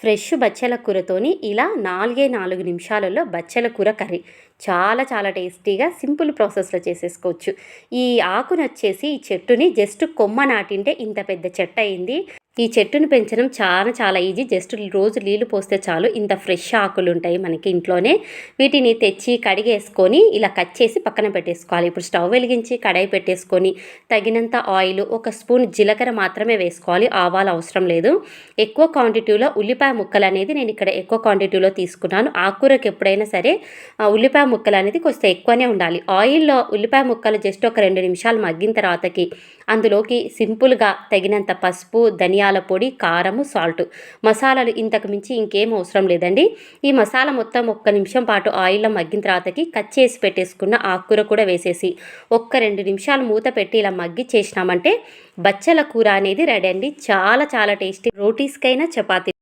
Fresh బచ్చల కూరతోని ఇలా నాలుగే నాలుగు నిమిషాలలో బచ్చల కూర కర్రీ. చాలా చాలా టేస్టీగా సింపుల్ ప్రాసెస్లో చేసేసుకోవచ్చు. ఈ ఆకును వచ్చేసి ఈ చెట్టుని జస్ట్ కొమ్మ నాటింటే ఇంత పెద్ద చెట్టు అయింది. ఈ చెట్టును పెంచడం చాలా చాలా ఈజీ జస్ట్ రోజు నీళ్ళు పోస్తే చాలు. ఇంత ఫ్రెష్ ఆకులు ఉంటాయి మనకి ఇంట్లోనే. వీటిని తెచ్చి కడిగేసుకొని ఇలా కట్ చేసి పక్కన పెట్టేసుకోవాలి. ఇప్పుడు స్టవ్ వెలిగించి కడాయి పెట్టేసుకొని తగినంత ఆయిల్ ఒక స్పూన్ జీలకర్ర మాత్రమే వేసుకోవాలి. ఆవాలు అవసరం లేదు. ఎక్కువ క్వాంటిటీలో ఉల్లిపాయ ముక్కలు అనేది నేను ఇక్కడ ఎక్కువ క్వాంటిటీలో తీసుకున్నాను. ఆకుకూరకి ఎప్పుడైనా సరే ఉల్లిపాయ ముక్కలు అనేది కొంచెం ఎక్కువనే ఉండాలి. ఆయిల్లో ఉల్లిపాయ ముక్కలు జస్ట్ ఒక రెండు నిమిషాలు మగ్గిన తర్వాతకి అందులోకి సింపుల్గా తగినంత పసుపు ధనియాల పొడి కారము సాల్ట్. మసాలాలు ఇంతకు మించి ఇంకేం అవసరం లేదండి. ఈ మసాలా మొత్తం ఒక్క నిమిషం పాటు ఆయిల్లో మగ్గిన తర్వాతకి కట్ చేసి పెట్టేసుకున్న ఆకుకూర కూడా వేసేసి ఒక్క రెండు నిమిషాలు మూత పెట్టి ఇలా మగ్గి చేసినామంటే బచ్చల కూర అనేది రెడీ అండి. చాలా చాలా టేస్టీ. రోటీస్కైనా చపాతీ